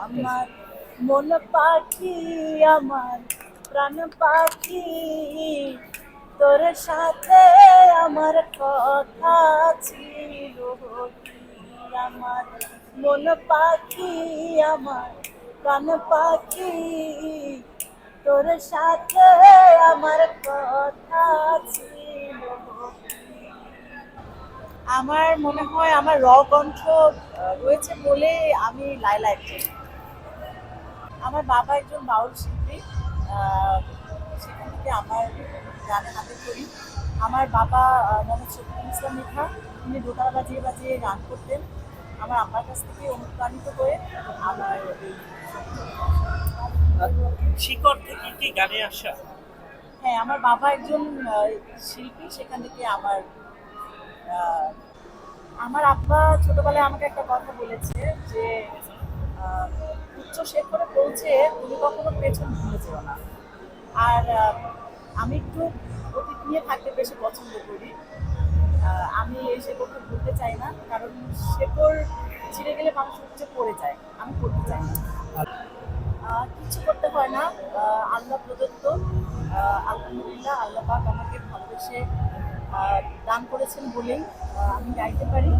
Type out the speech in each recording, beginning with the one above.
আমার মন পাখি, আমার প্রাণ পাখি। তোর সাথে আমার কথা ছিল আমার মন পাখি, আমার প্রাণ পাখি। তোর সাথে আমার কথা ছিল আমার মনে হয় আমার র কণ্ঠ রয়েছে বলে আমি লাইলা একজন আমার বাবা একজন বাউল শিল্পী সেখান থেকে আমার গানে হাতে করি। আমার বাবা মোহাম্মদ শফিকুল ইসলাম মিঠা তিনি দোতারা বাজিয়ে বাজিয়ে গান করতেন। আমার আব্বার কাছ থেকে অনুপ্রাণিত হয়ে আমার শিকড় থেকে কি গানে আসা? হ্যাঁ আমার বাবা একজন শিল্পী। সেখান থেকে আমার আমার আব্বা ছোটবেলায় আমাকে একটা কথা বলেছে যে উচ্চ শেখরে পৌঁছে তুমি কখনো পেছন ভুলে যেও না। আর আমি একটু অতীত নিয়ে থাকতে বেশি পছন্দ করি। আমি এই শেকড়কে ভুলতে চাই না, কারণ শেকড় ছিঁড়ে গেলে মানুষ হচ্ছে পড়ে যায়। আমি পড়তে চাই না। কিছু করতে হয় না। আল্লাহ প্রদত্ত। আলহামদুলিল্লাহ আল্লাহ পাক আমাকে ভালোবেসে দান করেছেন বলেই আমি গাইতে পারি।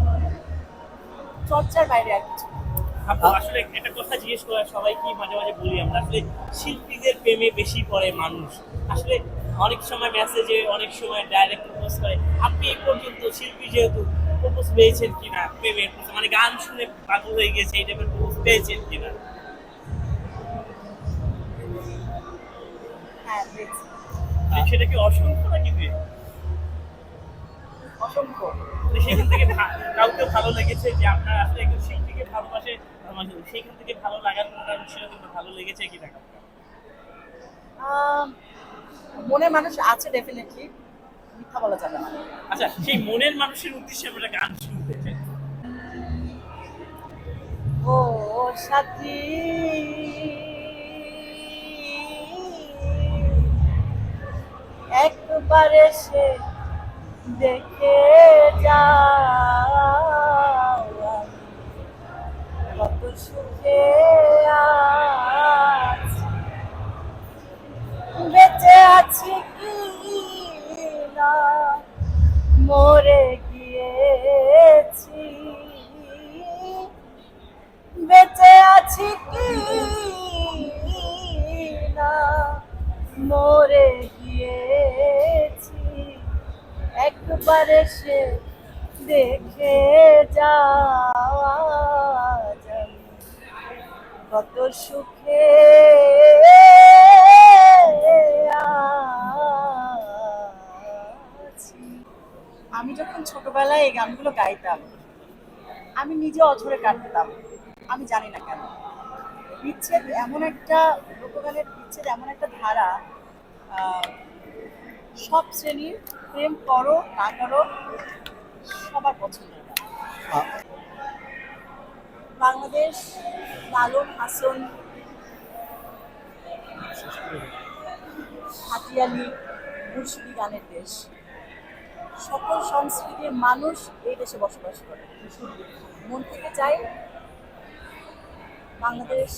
চর্চার বাইরে আর কিছু আসলে একটা কথা জিজ্ঞেস করা সবাই কি মাঝে মাঝে বলি আমরা আসলে শিল্পীদের প্রেমে বেশি পড়ে মানুষ। আসলে অনেক সময় মেসেজে অনেক সময় ডাইরেক্ট প্রপোজ করে আপনি এই পর্যন্ত শিল্পী যেহেতু প্রপোজ পেয়েছেন কিনা প্রেমের মানে গান শুনে পাগল হয়ে গেছে এই টাইপের প্রপোজ পেয়েছেন কিনা? হ্যাঁ সেটা কি অসংখ্য নাকি? অসংখ্য। সেখান থেকে কাউকে ভালো লেগেছে যে আপনার আসলে একজন শিল্পীকে ভালোবাসে সেখান থেকে ভালো লাগার কারণ সেটা কিন্তু ভালো লেগেছে কাউকে? আহ, মনে মানুষ আছে ডেফিনেটলি মিথ্যা বলা যাবে না। আচ্ছা সেই মনের মানুষের উদ্দেশ্যে আমরা গান শুনতে চাই ও সাথী। একবার এসে দেখে যা কত সুখে বেঁচে আছি কি না? মরে গিয়েছি। বেঁচে আছি কি না? মরে গিয়েছি একবার এসে দেখে যাওয়া কত সুখে আমি যখন ছোটবেলায় এই গানগুলো গাইতাম, আমি নিজে অঝরে কাটতাম। আমি জানি না কেন। বিচ্ছেদ এমন একটা, লোকগানের বিচ্ছেদ এমন একটা ধারা সব শ্রেণির প্রেম করো, না করো, সবার পছন্দের গান। বাংলাদেশ লালন হাসন, হাতিয়ালি মুর্শিদি গানের দেশ। সকল সংস্কৃতির মানুষ এই দেশে বসবাস করে। মন থেকে চাই বাংলাদেশ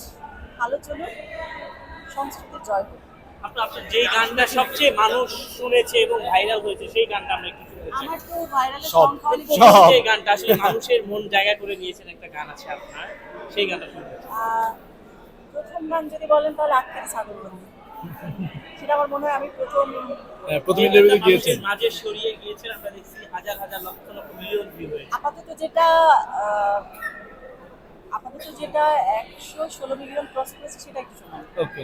ভালো চলুক সংস্কৃতির জয় হোক। আপনার আপনার যে গানটা সবচেয়ে মানুষ শুনেছে এবং ভাইরাল হয়েছে সেই গানটা আমরা একটু সব। সব। বেশি। গানটা আসলে মানুষের মন জায়গা করে নিয়েছেন একটা গান আছে আপনার সেই গানটা শুনতে প্রথম গান যদি বলেন তাহলে ছাগল বন্ধু সেটা আমার মনে হয় আমি প্রথম হ্যাঁ, প্রথম লেভেলে গিয়েছেন মাঝে সরিয়ে গিয়েছেন আমরা দেখছি হাজার হাজার লক্ষ লক্ষ মিলিয়ন ভিউ হয়েছে আপাতত যেটা আপাতত যেটা একশো ষোলো মিলিয়ন ক্রস করেছে সেটা একটু শোনাই ওকে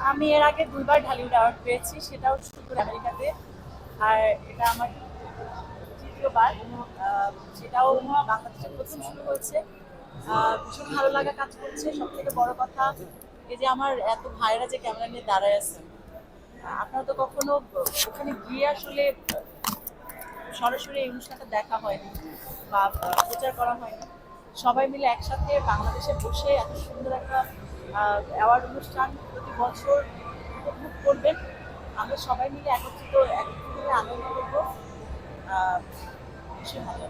আমি এর আগে দুইবার ঢালিউড অ্যাওয়ার্ড পেয়েছি, সেটাও শুধু আমেরিকাতে। আর এটা আমার তৃতীয়বার সেটাও বাংলাদেশে প্রথম শুরু হয়েছে। ভীষণ ভালো লাগা কাজ করছে। সব থেকে বড় কথা, এই যে আমার এত ভাইরা যে ক্যামেরা নিয়ে দাঁড়ায় আছেন আপনারা তো কখনো ওখানে গিয়ে আসলে সরাসরি এই অনুষ্ঠানটা দেখা হয়নি বা প্রচার করা হয়নি। সবাই মিলে একসাথে বাংলাদেশে বসে এত সুন্দর একটা অ্যাওয়ার্ড অনুষ্ঠান প্রতি বছর উপভোগ করবেন আমরা সবাই মিলে একত্রিত একত্রিত আনন্দ করব ভীষণ ভালো।